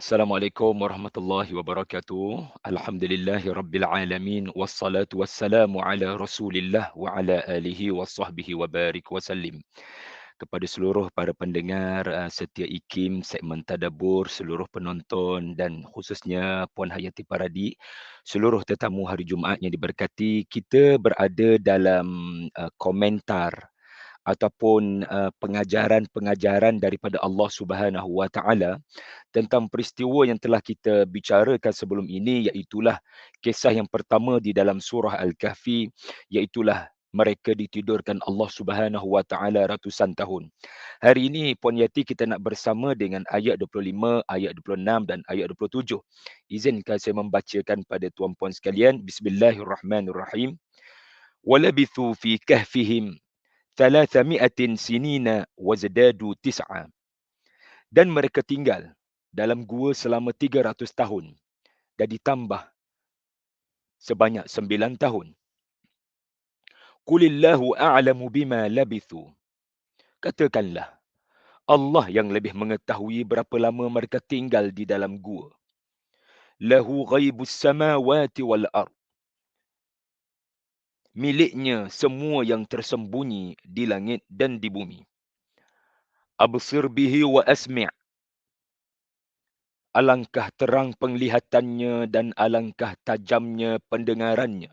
Assalamualaikum warahmatullahi wabarakatuh. Alhamdulillahirabbilalamin wassalatu wassalamu ala Rasulillah wa ala alihi wasahbihi wa barik wasallim. Kepada seluruh para pendengar uh, setia IKIM, segmen Tadabur, seluruh penonton dan khususnya Puan Hayati Paradi, seluruh tetamu hari Jumaat yang diberkati, kita berada dalam uh, komentar ataupun uh, pengajaran-pengajaran daripada Allah Subhanahu Wa Taala tentang peristiwa yang telah kita bicarakan sebelum ini iaitulah kisah yang pertama di dalam surah Al-Kahfi iaitulah mereka ditidurkan Allah Subhanahu Wa Taala ratusan tahun. Hari ini Puan Yati kita nak bersama dengan ayat 25, ayat 26 dan ayat 27. Izinkan saya membacakan pada tuan-puan sekalian. Bismillahirrahmanirrahim. Walabithu fi kahfihim thalathami'atin sinina wazdadu tis'a. Dan mereka tinggal dalam gua selama 300 tahun dan ditambah sebanyak 9 tahun. Qulillahu a'lamu bima labithu. Katakanlah, Allah yang lebih mengetahui berapa lama mereka tinggal di dalam gua. Lahu ghaibus samawati wal ard miliknya semua yang tersembunyi di langit dan di bumi. Absir bihi wa asmi' Alangkah terang penglihatannya dan alangkah tajamnya pendengarannya.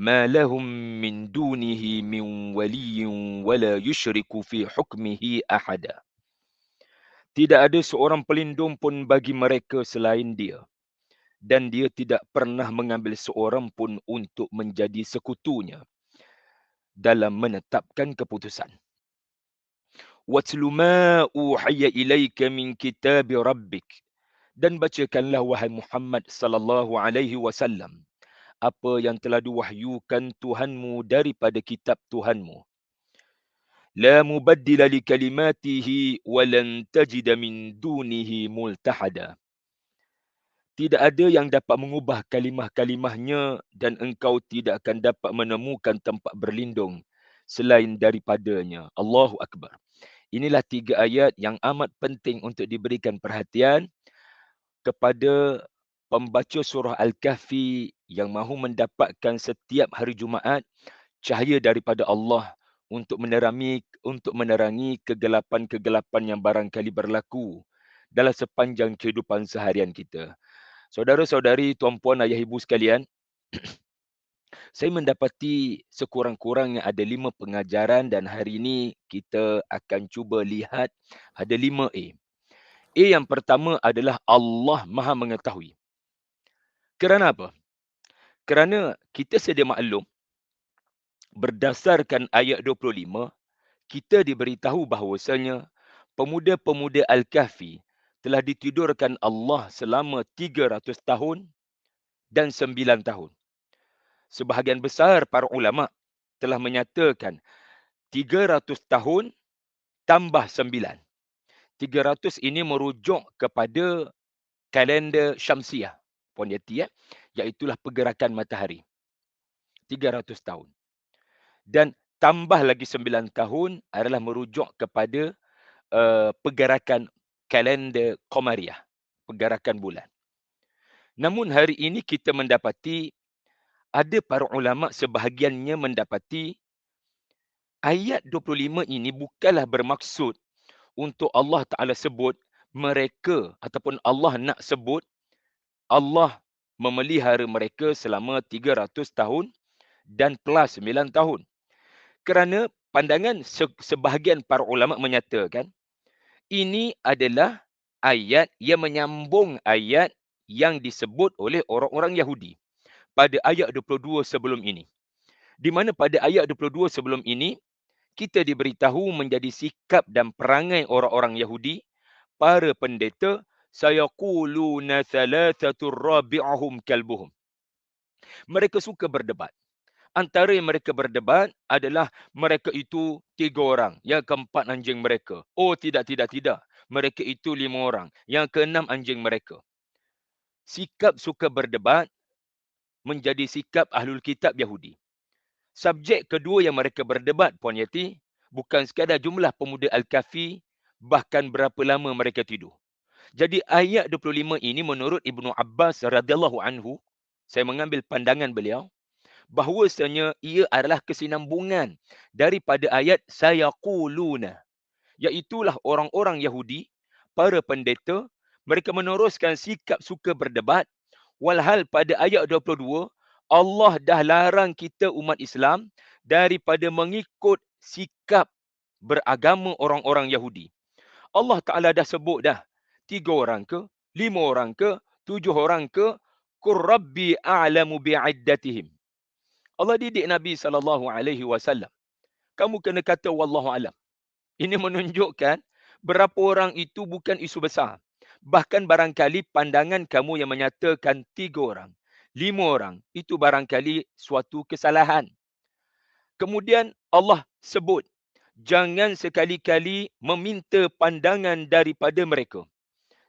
Ma lahum min dunihi min waliyyin wala yushriku fi hukmihi ahada. Tidak ada seorang pelindung pun bagi mereka selain dia dan dia tidak pernah mengambil seorang pun untuk menjadi sekutunya dalam menetapkan keputusan. Watlu ma uhiya ilaika min kitab rabbik dan bacakanlah wahai Muhammad sallallahu alaihi wasallam apa yang telah diwahyukan Tuhanmu daripada kitab Tuhanmu. La mubaddila li kalimatihi wa lan tajida min dunihi multahada tidak ada yang dapat mengubah kalimah-kalimahnya dan engkau tidak akan dapat menemukan tempat berlindung selain daripadanya. Allahu Akbar. Inilah tiga ayat yang amat penting untuk diberikan perhatian kepada pembaca surah Al-Kahfi yang mahu mendapatkan setiap hari Jumaat cahaya daripada Allah untuk menerangi untuk menerangi kegelapan-kegelapan yang barangkali berlaku dalam sepanjang kehidupan seharian kita. Saudara-saudari, tuan-puan, ayah ibu sekalian, saya mendapati sekurang-kurangnya ada lima pengajaran dan hari ini kita akan cuba lihat ada lima A. A yang pertama adalah Allah maha mengetahui. Kerana apa? Kerana kita sedia maklum berdasarkan ayat 25, kita diberitahu bahawasanya pemuda-pemuda Al-Kahfi telah ditidurkan Allah selama 300 tahun dan 9 tahun. Sebahagian besar para ulama telah menyatakan 300 tahun tambah 9. 300 ini merujuk kepada kalender Syamsiah. Puan Yati ya. Iaitulah pergerakan matahari. 300 tahun. Dan tambah lagi 9 tahun adalah merujuk kepada uh, pergerakan kalender Qamariah, pergerakan bulan. Namun hari ini kita mendapati ada para ulama sebahagiannya mendapati ayat 25 ini bukanlah bermaksud untuk Allah Taala sebut mereka ataupun Allah nak sebut Allah memelihara mereka selama 300 tahun dan plus 9 tahun. Kerana pandangan sebahagian para ulama menyatakan ini adalah ayat yang menyambung ayat yang disebut oleh orang-orang Yahudi pada ayat 22 sebelum ini. Di mana pada ayat 22 sebelum ini, kita diberitahu menjadi sikap dan perangai orang-orang Yahudi, para pendeta, sayaquluna thalathatur rabi'ahum kalbuhum. Mereka suka berdebat. Antara yang mereka berdebat adalah mereka itu tiga orang. Yang keempat anjing mereka. Oh tidak, tidak, tidak. Mereka itu lima orang. Yang keenam anjing mereka. Sikap suka berdebat menjadi sikap ahlul kitab Yahudi. Subjek kedua yang mereka berdebat, Puan Yati, bukan sekadar jumlah pemuda Al-Kafi, bahkan berapa lama mereka tidur. Jadi ayat 25 ini menurut Ibnu Abbas radhiyallahu anhu, saya mengambil pandangan beliau bahwasanya ia adalah kesinambungan daripada ayat sayaquluna iaitulah orang-orang Yahudi para pendeta mereka meneruskan sikap suka berdebat walhal pada ayat 22 Allah dah larang kita umat Islam daripada mengikut sikap beragama orang-orang Yahudi. Allah Ta'ala dah sebut dah. Tiga orang ke? Lima orang ke? Tujuh orang ke? Qur Rabbi a'lamu bi'iddatihim. Allah didik Nabi sallallahu alaihi wasallam. Kamu kena kata wallahu alam. Ini menunjukkan berapa orang itu bukan isu besar. Bahkan barangkali pandangan kamu yang menyatakan tiga orang, lima orang, itu barangkali suatu kesalahan. Kemudian Allah sebut, jangan sekali-kali meminta pandangan daripada mereka.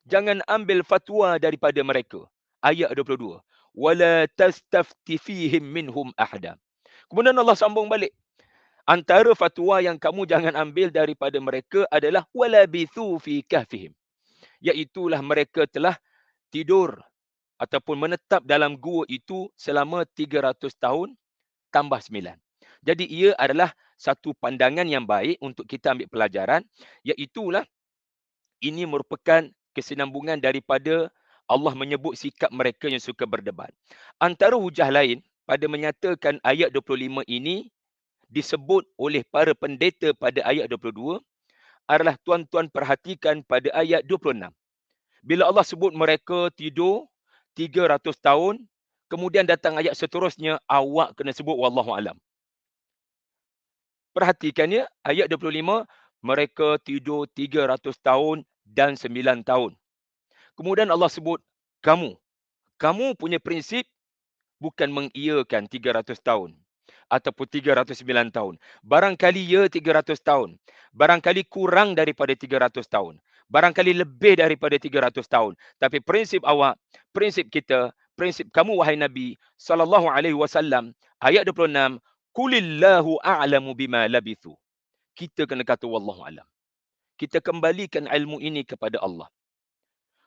Jangan ambil fatwa daripada mereka. Ayat 22 wala tastafti fihim minhum ahada. Kemudian Allah sambung balik. Antara fatwa yang kamu jangan ambil daripada mereka adalah wala bithu fi kahfihim. Iaitulah mereka telah tidur ataupun menetap dalam gua itu selama 300 tahun tambah 9. Jadi ia adalah satu pandangan yang baik untuk kita ambil pelajaran iaitulah ini merupakan kesinambungan daripada Allah menyebut sikap mereka yang suka berdebat. Antara hujah lain pada menyatakan ayat 25 ini disebut oleh para pendeta pada ayat 22 adalah tuan-tuan perhatikan pada ayat 26. Bila Allah sebut mereka tidur 300 tahun, kemudian datang ayat seterusnya awak kena sebut wallahu alam. Perhatikannya ayat 25 mereka tidur 300 tahun dan 9 tahun. Kemudian Allah sebut kamu. Kamu punya prinsip bukan mengiyakan 300 tahun ataupun 309 tahun. Barangkali ya 300 tahun. Barangkali kurang daripada 300 tahun. Barangkali lebih daripada 300 tahun. Tapi prinsip awak, prinsip kita, prinsip kamu wahai Nabi sallallahu alaihi wasallam ayat 26 kulillahu a'lamu bima labithu. Kita kena kata wallahu alam. Kita kembalikan ilmu ini kepada Allah.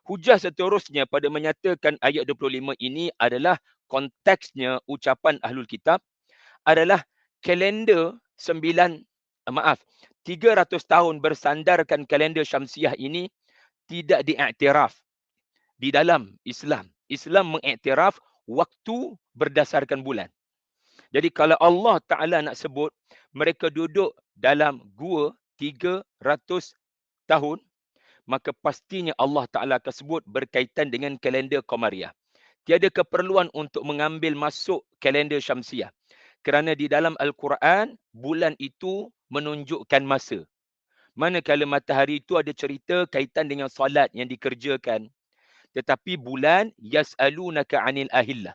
Hujah seterusnya pada menyatakan ayat 25 ini adalah konteksnya ucapan Ahlul Kitab adalah kalender sembilan, eh, maaf, 300 tahun bersandarkan kalender Syamsiah ini tidak diiktiraf di dalam Islam. Islam mengiktiraf waktu berdasarkan bulan. Jadi kalau Allah Ta'ala nak sebut mereka duduk dalam gua 300 tahun maka pastinya Allah Ta'ala akan sebut berkaitan dengan kalender Qamariah. Tiada keperluan untuk mengambil masuk kalender Syamsiah. Kerana di dalam Al-Quran, bulan itu menunjukkan masa. Manakala matahari itu ada cerita kaitan dengan salat yang dikerjakan. Tetapi bulan, yas'alunaka anil ahillah.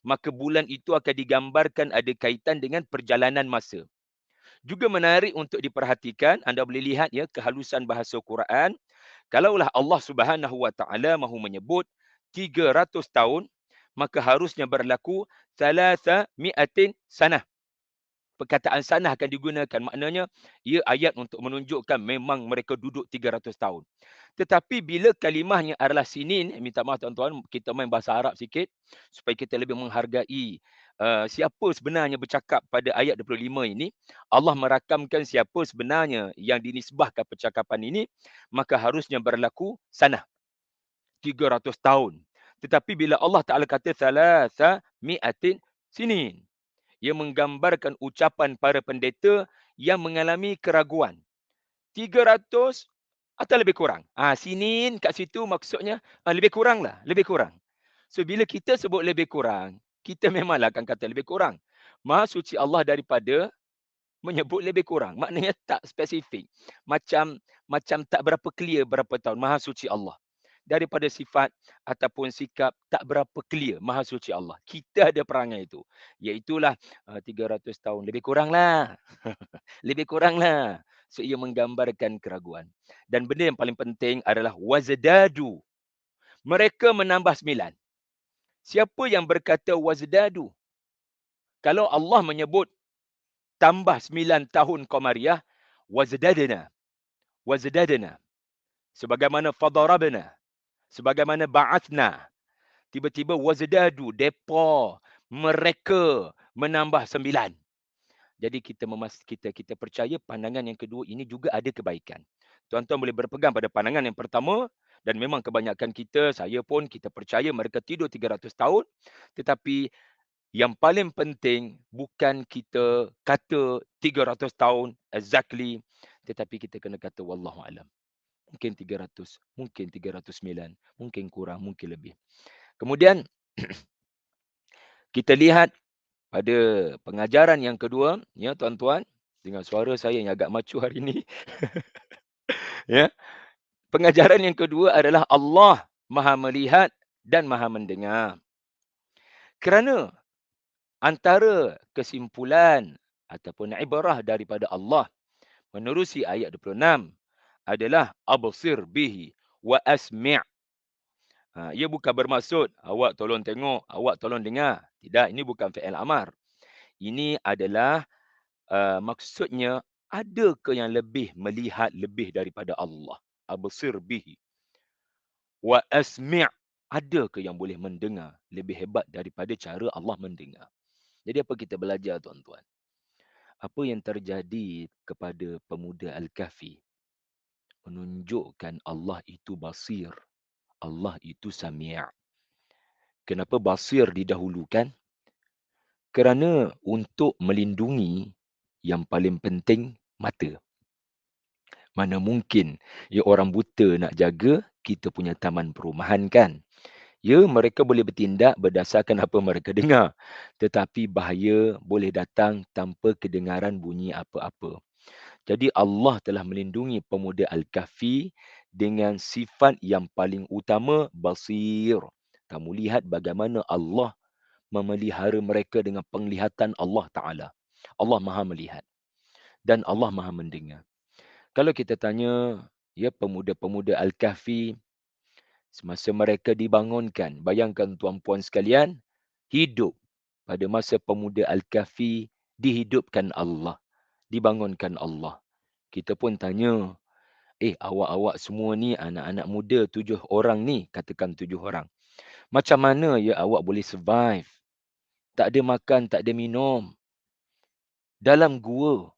Maka bulan itu akan digambarkan ada kaitan dengan perjalanan masa. Juga menarik untuk diperhatikan, anda boleh lihat ya kehalusan bahasa Quran. Kalaulah Allah Subhanahu Wa Taala mahu menyebut 300 tahun, maka harusnya berlaku thalatha mi'atin sanah. Perkataan sanah akan digunakan. Maknanya, ia ayat untuk menunjukkan memang mereka duduk 300 tahun. Tetapi bila kalimahnya adalah sinin, minta maaf tuan-tuan, kita main bahasa Arab sikit supaya kita lebih menghargai uh, siapa sebenarnya bercakap pada ayat 25 ini. Allah merakamkan siapa sebenarnya yang dinisbahkan percakapan ini, maka harusnya berlaku sanah. 300 tahun. Tetapi bila Allah Ta'ala kata thalatha mi'atin sinin. Ia menggambarkan ucapan para pendeta yang mengalami keraguan. 300 atau lebih kurang. Ah ha, sinin kat situ maksudnya ha, lebih kurang lah, lebih kurang. So bila kita sebut lebih kurang, kita memanglah akan kata lebih kurang. Maha suci Allah daripada menyebut lebih kurang. Maknanya tak spesifik. Macam macam tak berapa clear berapa tahun. Maha suci Allah. Daripada sifat ataupun sikap tak berapa clear. Maha suci Allah. Kita ada perangai itu. Iaitulah uh, 300 tahun. Lebih kurang lah. lebih kurang lah. So ia menggambarkan keraguan. Dan benda yang paling penting adalah wazadadu. Mereka menambah sembilan. Siapa yang berkata wazadadu? Kalau Allah menyebut tambah sembilan tahun Qamariyah, wazadadna. Wazadadna. Sebagaimana fadarabna. Sebagaimana ba'athna. Tiba-tiba wazadadu, depa, mereka menambah sembilan. Jadi kita memas kita kita percaya pandangan yang kedua ini juga ada kebaikan. Tuan-tuan boleh berpegang pada pandangan yang pertama dan memang kebanyakan kita, saya pun kita percaya mereka tidur 300 tahun. Tetapi yang paling penting bukan kita kata 300 tahun exactly tetapi kita kena kata wallahu alam. Mungkin 300, mungkin 309, mungkin kurang, mungkin lebih. Kemudian kita lihat pada pengajaran yang kedua, ya tuan-tuan, dengan suara saya yang agak macu hari ini. ya. Pengajaran yang kedua adalah Allah Maha melihat dan Maha mendengar. Kerana antara kesimpulan ataupun ibrah daripada Allah menerusi ayat 26 adalah absir bihi wa asmi' Ha, ia bukan bermaksud awak tolong tengok, awak tolong dengar. Tidak, ini bukan fi'il amar. Ini adalah uh, maksudnya ada ke yang lebih melihat lebih daripada Allah? Absir bihi. Wa asmi' ada ke yang boleh mendengar lebih hebat daripada cara Allah mendengar? Jadi apa kita belajar tuan-tuan? Apa yang terjadi kepada pemuda Al-Kahfi menunjukkan Allah itu basir. Allah itu sami'. Kenapa basir didahulukan? Kerana untuk melindungi yang paling penting mata. Mana mungkin ya orang buta nak jaga kita punya taman perumahan kan? Ya mereka boleh bertindak berdasarkan apa mereka dengar. Tetapi bahaya boleh datang tanpa kedengaran bunyi apa-apa. Jadi Allah telah melindungi pemuda Al-Kahfi dengan sifat yang paling utama basir. Kamu lihat bagaimana Allah memelihara mereka dengan penglihatan Allah Ta'ala. Allah maha melihat. Dan Allah maha mendengar. Kalau kita tanya, ya pemuda-pemuda Al-Kahfi, semasa mereka dibangunkan, bayangkan tuan-puan sekalian, hidup pada masa pemuda Al-Kahfi, dihidupkan Allah. Dibangunkan Allah. Kita pun tanya, Eh, awak-awak semua ni anak-anak muda tujuh orang ni, katakan tujuh orang. Macam mana ya awak boleh survive? Tak ada makan, tak ada minum. Dalam gua.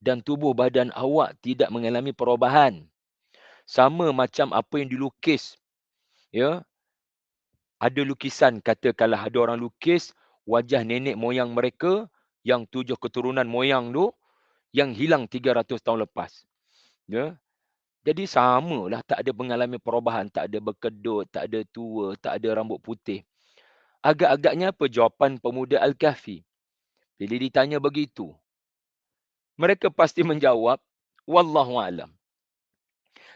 Dan tubuh badan awak tidak mengalami perubahan. Sama macam apa yang dilukis. Ya. Ada lukisan, katakanlah ada orang lukis wajah nenek moyang mereka yang tujuh keturunan moyang tu yang hilang 300 tahun lepas. Ya. Jadi samalah tak ada mengalami perubahan, tak ada berkedut, tak ada tua, tak ada rambut putih. Agak-agaknya apa jawapan pemuda Al-Kahfi? Bila ditanya begitu, mereka pasti menjawab, Wallahu alam.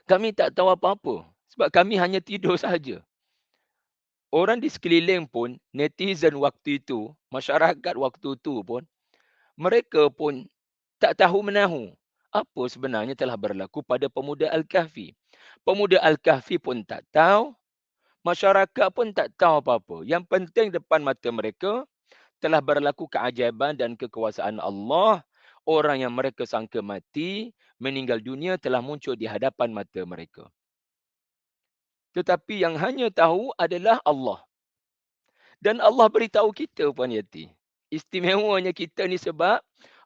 Kami tak tahu apa-apa sebab kami hanya tidur saja. Orang di sekeliling pun, netizen waktu itu, masyarakat waktu itu pun, mereka pun tak tahu menahu apa sebenarnya telah berlaku pada pemuda Al-Kahfi. Pemuda Al-Kahfi pun tak tahu. Masyarakat pun tak tahu apa-apa. Yang penting depan mata mereka telah berlaku keajaiban dan kekuasaan Allah. Orang yang mereka sangka mati, meninggal dunia telah muncul di hadapan mata mereka. Tetapi yang hanya tahu adalah Allah. Dan Allah beritahu kita, Puan Yati. Istimewanya kita ni sebab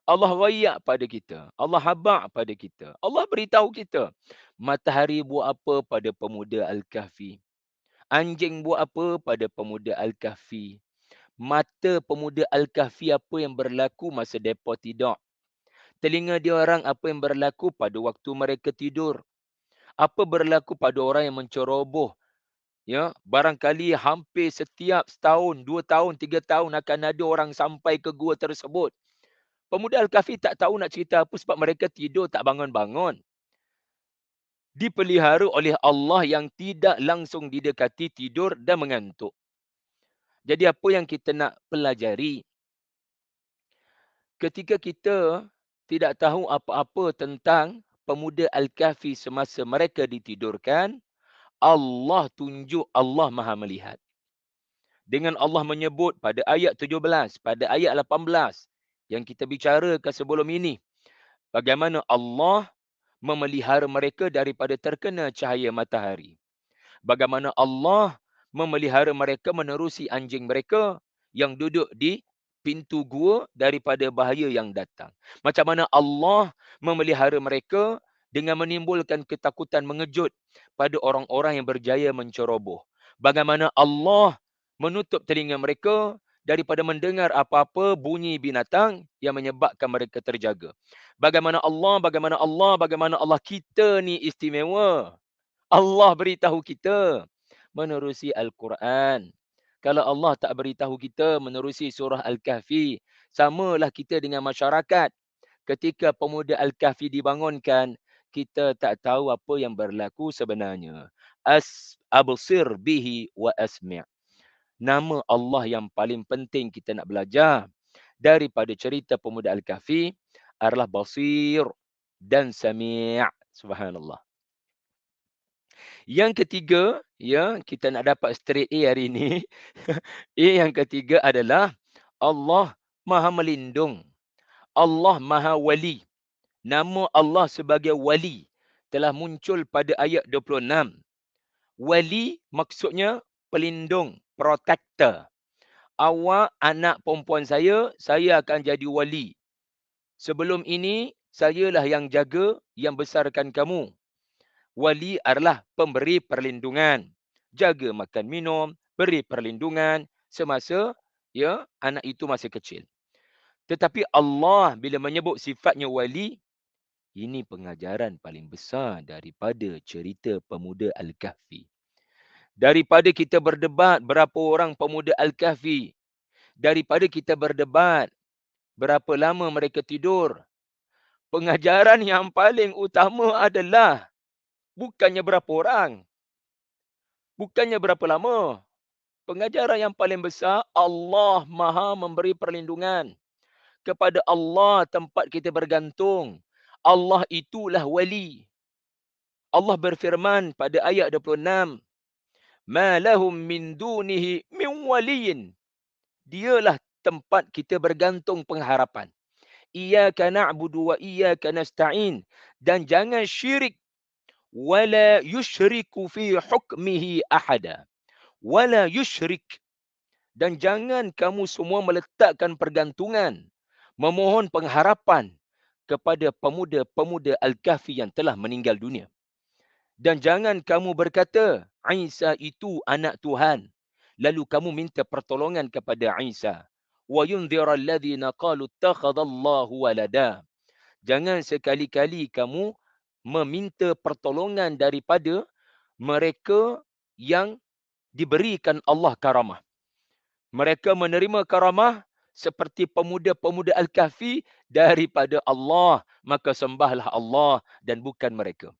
Allah wayak pada kita. Allah habak pada kita. Allah beritahu kita. Matahari buat apa pada pemuda Al-Kahfi. Anjing buat apa pada pemuda Al-Kahfi. Mata pemuda Al-Kahfi apa yang berlaku masa mereka tidak. Telinga dia orang apa yang berlaku pada waktu mereka tidur. Apa berlaku pada orang yang menceroboh. Ya, barangkali hampir setiap setahun, dua tahun, tiga tahun akan ada orang sampai ke gua tersebut. Pemuda Al-Kahfi tak tahu nak cerita apa sebab mereka tidur tak bangun-bangun. Dipelihara oleh Allah yang tidak langsung didekati tidur dan mengantuk. Jadi apa yang kita nak pelajari? Ketika kita tidak tahu apa-apa tentang pemuda Al-Kahfi semasa mereka ditidurkan, Allah tunjuk Allah maha melihat. Dengan Allah menyebut pada ayat 17, pada ayat 18, yang kita bicarakan sebelum ini. Bagaimana Allah memelihara mereka daripada terkena cahaya matahari. Bagaimana Allah memelihara mereka menerusi anjing mereka yang duduk di pintu gua daripada bahaya yang datang. Macam mana Allah memelihara mereka dengan menimbulkan ketakutan mengejut pada orang-orang yang berjaya menceroboh. Bagaimana Allah menutup telinga mereka daripada mendengar apa-apa bunyi binatang yang menyebabkan mereka terjaga. Bagaimana Allah, bagaimana Allah, bagaimana Allah kita ni istimewa. Allah beritahu kita menerusi Al-Quran. Kalau Allah tak beritahu kita menerusi surah Al-Kahfi, samalah kita dengan masyarakat. Ketika pemuda Al-Kahfi dibangunkan, kita tak tahu apa yang berlaku sebenarnya. As absir bihi wa asmi'. Nama Allah yang paling penting kita nak belajar daripada cerita pemuda Al-Kahfi adalah Basir dan Sami'. Subhanallah. Yang ketiga, ya, kita nak dapat straight A hari ini. A yang ketiga adalah Allah Maha Melindung. Allah Maha Wali. Nama Allah sebagai Wali telah muncul pada ayat 26. Wali maksudnya pelindung, protector. Awak anak perempuan saya, saya akan jadi wali. Sebelum ini, sayalah yang jaga, yang besarkan kamu wali adalah pemberi perlindungan. Jaga makan minum, beri perlindungan semasa ya anak itu masih kecil. Tetapi Allah bila menyebut sifatnya wali, ini pengajaran paling besar daripada cerita pemuda Al-Kahfi. Daripada kita berdebat berapa orang pemuda Al-Kahfi, daripada kita berdebat berapa lama mereka tidur, pengajaran yang paling utama adalah Bukannya berapa orang. Bukannya berapa lama. Pengajaran yang paling besar, Allah maha memberi perlindungan. Kepada Allah tempat kita bergantung. Allah itulah wali. Allah berfirman pada ayat 26. Ma lahum min dunihi min waliyin. Dialah tempat kita bergantung pengharapan. Iyaka na'budu wa iyaka nasta'in. Dan jangan syirik wala yushriku fi hukmihi ahada wala yushrik dan jangan kamu semua meletakkan pergantungan. Memohon pengharapan kepada pemuda-pemuda al-kahfi yang telah meninggal dunia. Dan jangan kamu berkata Isa itu anak Tuhan. Lalu kamu minta pertolongan kepada Isa. Wa yundhira alladhina qalu ittakhadallahu walada. Jangan sekali-kali kamu meminta pertolongan daripada mereka yang diberikan Allah karamah. Mereka menerima karamah seperti pemuda-pemuda Al-Kahfi daripada Allah. Maka sembahlah Allah dan bukan mereka.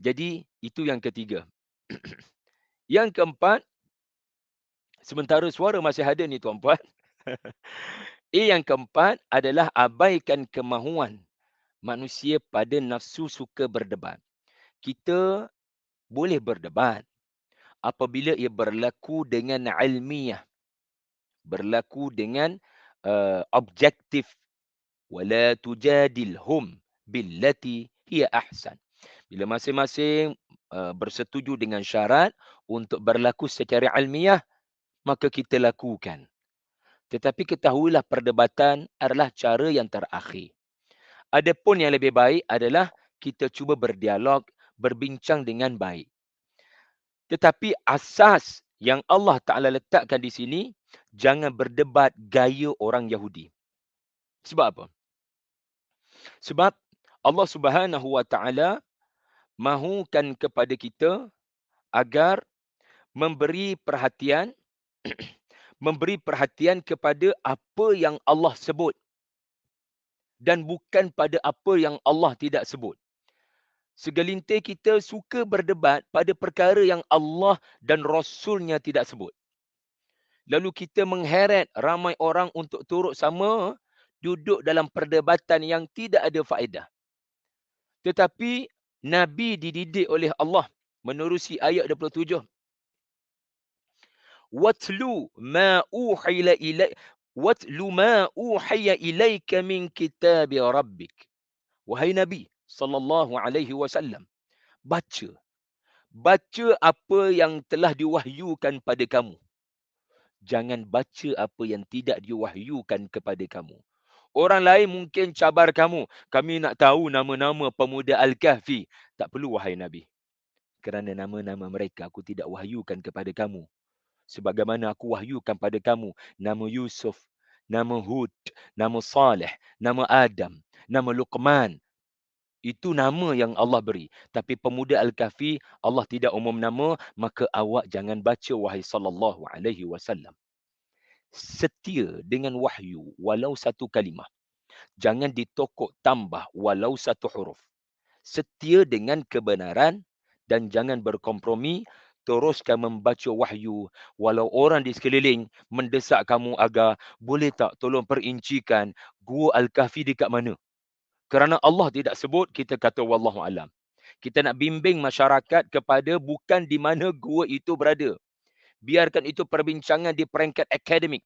Jadi itu yang ketiga. yang keempat, sementara suara masih ada ni tuan-puan. Eh yang keempat adalah abaikan kemahuan manusia pada nafsu suka berdebat. Kita boleh berdebat apabila ia berlaku dengan ilmiah. Berlaku dengan uh, objektif. Wala tujadilhum billati hiya ahsan. Bila masing-masing uh, bersetuju dengan syarat untuk berlaku secara ilmiah, maka kita lakukan. Tetapi ketahuilah perdebatan adalah cara yang terakhir. Adapun yang lebih baik adalah kita cuba berdialog, berbincang dengan baik. Tetapi asas yang Allah Ta'ala letakkan di sini, jangan berdebat gaya orang Yahudi. Sebab apa? Sebab Allah Subhanahu Wa Ta'ala mahukan kepada kita agar memberi perhatian memberi perhatian kepada apa yang Allah sebut dan bukan pada apa yang Allah tidak sebut. Segelintir kita suka berdebat pada perkara yang Allah dan Rasulnya tidak sebut. Lalu kita mengheret ramai orang untuk turut sama duduk dalam perdebatan yang tidak ada faedah. Tetapi Nabi dididik oleh Allah menerusi ayat 27. Watlu ma uhila ilai watlu ma uhiya ilaika min kitab rabbik wahai nabi sallallahu alaihi wasallam baca baca apa yang telah diwahyukan pada kamu. Jangan baca apa yang tidak diwahyukan kepada kamu. Orang lain mungkin cabar kamu. Kami nak tahu nama-nama pemuda Al-Kahfi. Tak perlu wahai Nabi. Kerana nama-nama mereka aku tidak wahyukan kepada kamu. Sebagaimana aku wahyukan pada kamu nama Yusuf, nama Hud, nama Saleh, nama Adam, nama Luqman. Itu nama yang Allah beri. Tapi pemuda Al-Kahfi Allah tidak umum nama, maka awak jangan baca wahai sallallahu alaihi wasallam setia dengan wahyu walau satu kalimah. Jangan ditokok tambah walau satu huruf. Setia dengan kebenaran dan jangan berkompromi. Teruskan membaca wahyu walau orang di sekeliling mendesak kamu agar boleh tak tolong perincikan gua Al-Kahfi dekat mana. Kerana Allah tidak sebut, kita kata Wallahu alam. Kita nak bimbing masyarakat kepada bukan di mana gua itu berada. Biarkan itu perbincangan di peringkat akademik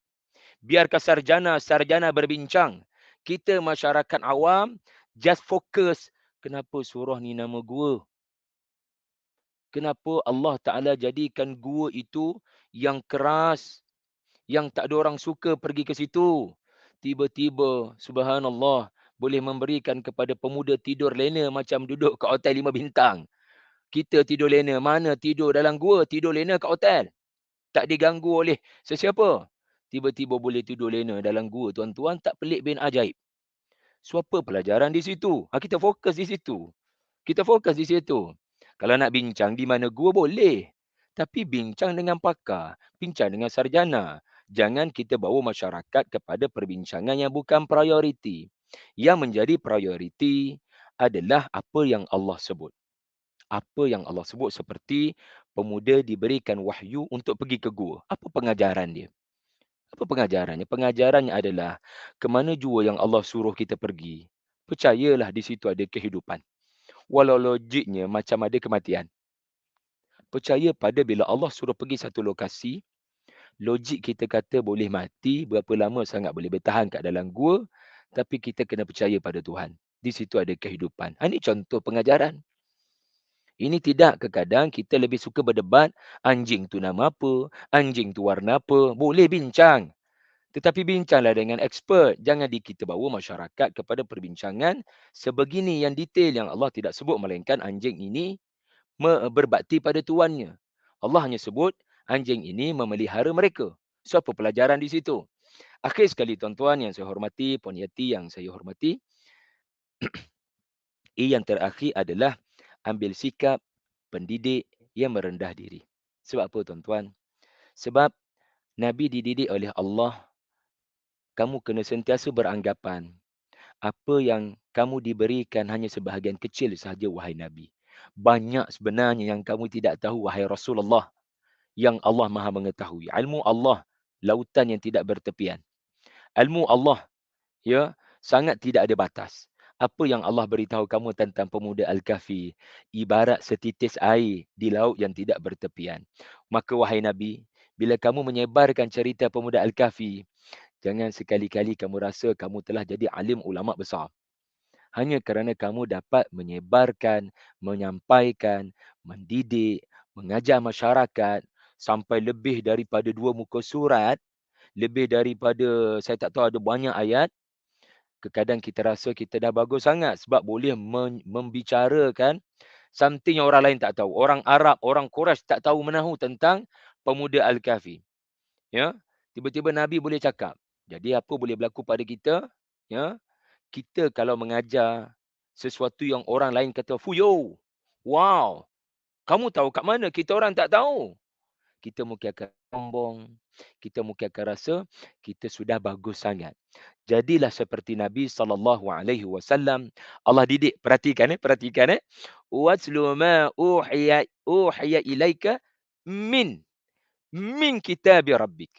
biarkan sarjana-sarjana berbincang. Kita masyarakat awam just fokus kenapa surah ni nama gua? Kenapa Allah Taala jadikan gua itu yang keras yang tak ada orang suka pergi ke situ? Tiba-tiba subhanallah boleh memberikan kepada pemuda tidur lena macam duduk ke hotel lima bintang. Kita tidur lena mana tidur dalam gua, tidur lena kat hotel. Tak diganggu oleh sesiapa tiba-tiba boleh tidur lena dalam gua tuan-tuan tak pelik bin ajaib. So apa pelajaran di situ? Ha, kita fokus di situ. Kita fokus di situ. Kalau nak bincang di mana gua boleh. Tapi bincang dengan pakar. Bincang dengan sarjana. Jangan kita bawa masyarakat kepada perbincangan yang bukan prioriti. Yang menjadi prioriti adalah apa yang Allah sebut. Apa yang Allah sebut seperti pemuda diberikan wahyu untuk pergi ke gua. Apa pengajaran dia? Apa pengajarannya? Pengajarannya adalah ke mana jua yang Allah suruh kita pergi. Percayalah di situ ada kehidupan. Walau logiknya macam ada kematian. Percaya pada bila Allah suruh pergi satu lokasi, logik kita kata boleh mati, berapa lama sangat boleh bertahan kat dalam gua, tapi kita kena percaya pada Tuhan. Di situ ada kehidupan. Ini contoh pengajaran. Ini tidak kekadang kita lebih suka berdebat anjing tu nama apa, anjing tu warna apa. Boleh bincang. Tetapi bincanglah dengan expert. Jangan kita bawa masyarakat kepada perbincangan sebegini yang detail yang Allah tidak sebut melainkan anjing ini berbakti pada tuannya. Allah hanya sebut anjing ini memelihara mereka. So apa pelajaran di situ? Akhir sekali tuan-tuan yang saya hormati, Puan Yati yang saya hormati. I yang terakhir adalah ambil sikap pendidik yang merendah diri. Sebab apa tuan-tuan? Sebab Nabi dididik oleh Allah, kamu kena sentiasa beranggapan apa yang kamu diberikan hanya sebahagian kecil sahaja wahai Nabi. Banyak sebenarnya yang kamu tidak tahu wahai Rasulullah yang Allah maha mengetahui. Ilmu Allah, lautan yang tidak bertepian. Ilmu Allah, ya sangat tidak ada batas apa yang Allah beritahu kamu tentang pemuda Al-Kahfi ibarat setitis air di laut yang tidak bertepian. Maka wahai Nabi, bila kamu menyebarkan cerita pemuda Al-Kahfi, jangan sekali-kali kamu rasa kamu telah jadi alim ulama besar. Hanya kerana kamu dapat menyebarkan, menyampaikan, mendidik, mengajar masyarakat sampai lebih daripada dua muka surat, lebih daripada saya tak tahu ada banyak ayat, Kadang kita rasa kita dah bagus sangat sebab boleh membicarakan something yang orang lain tak tahu. Orang Arab, orang Quraisy tak tahu menahu tentang pemuda Al-Kahfi. Ya. Tiba-tiba Nabi boleh cakap. Jadi apa boleh berlaku pada kita? Ya. Kita kalau mengajar sesuatu yang orang lain kata, "Fuyo. Wow. Kamu tahu kat mana? Kita orang tak tahu." Kita mungkin akan sombong. Kita mungkin akan rasa kita sudah bagus sangat. Jadilah seperti Nabi sallallahu alaihi wasallam. Allah didik, perhatikan eh, perhatikan eh. Waslu ma uhiya uhiya ilaika min min kitab rabbik.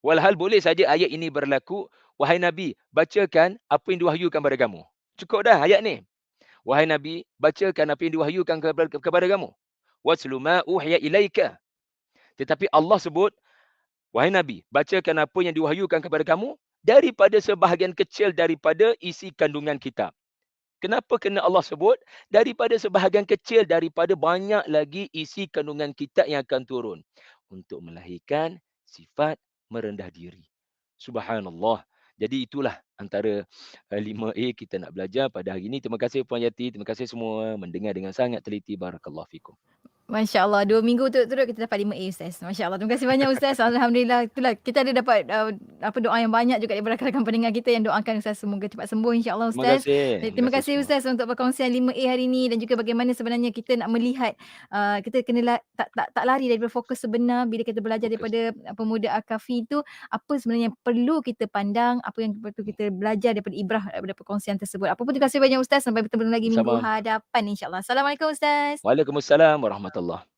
Walhal boleh saja ayat ini berlaku, wahai Nabi, bacakan apa yang diwahyukan kepada kamu. Cukup dah ayat ni. Wahai Nabi, bacakan apa yang diwahyukan kepada kamu. Waslu ma uhiya ilaika. Tetapi Allah sebut Wahai Nabi, bacakan apa yang diwahyukan kepada kamu daripada sebahagian kecil daripada isi kandungan kitab. Kenapa kena Allah sebut? Daripada sebahagian kecil daripada banyak lagi isi kandungan kitab yang akan turun untuk melahirkan sifat merendah diri. Subhanallah. Jadi itulah antara uh, 5A kita nak belajar pada hari ini. Terima kasih Puan Yati, terima kasih semua mendengar dengan sangat teliti. Barakallahu fikum. Masya Allah, dua minggu turut-turut kita dapat 5A Ustaz. Masya Allah, terima kasih banyak Ustaz. Alhamdulillah, itulah kita ada dapat uh, apa doa yang banyak juga daripada rakan-rakan pendengar kita yang doakan Ustaz semoga cepat sembuh insya Allah Terima Ustaz. kasih. Terima, terima kasih semua. Ustaz untuk perkongsian 5A hari ini dan juga bagaimana sebenarnya kita nak melihat uh, kita kena la- tak, tak tak lari daripada fokus sebenar bila kita belajar Fokus. daripada uh, pemuda Akafi itu apa sebenarnya yang perlu kita pandang, apa yang perlu kita belajar daripada ibrah daripada perkongsian tersebut. Apa pun terima kasih banyak Ustaz sampai bertemu lagi minggu hadapan insya Allah. Assalamualaikum Ustaz. Waalaikumsalam warahmatullahi Barakallah.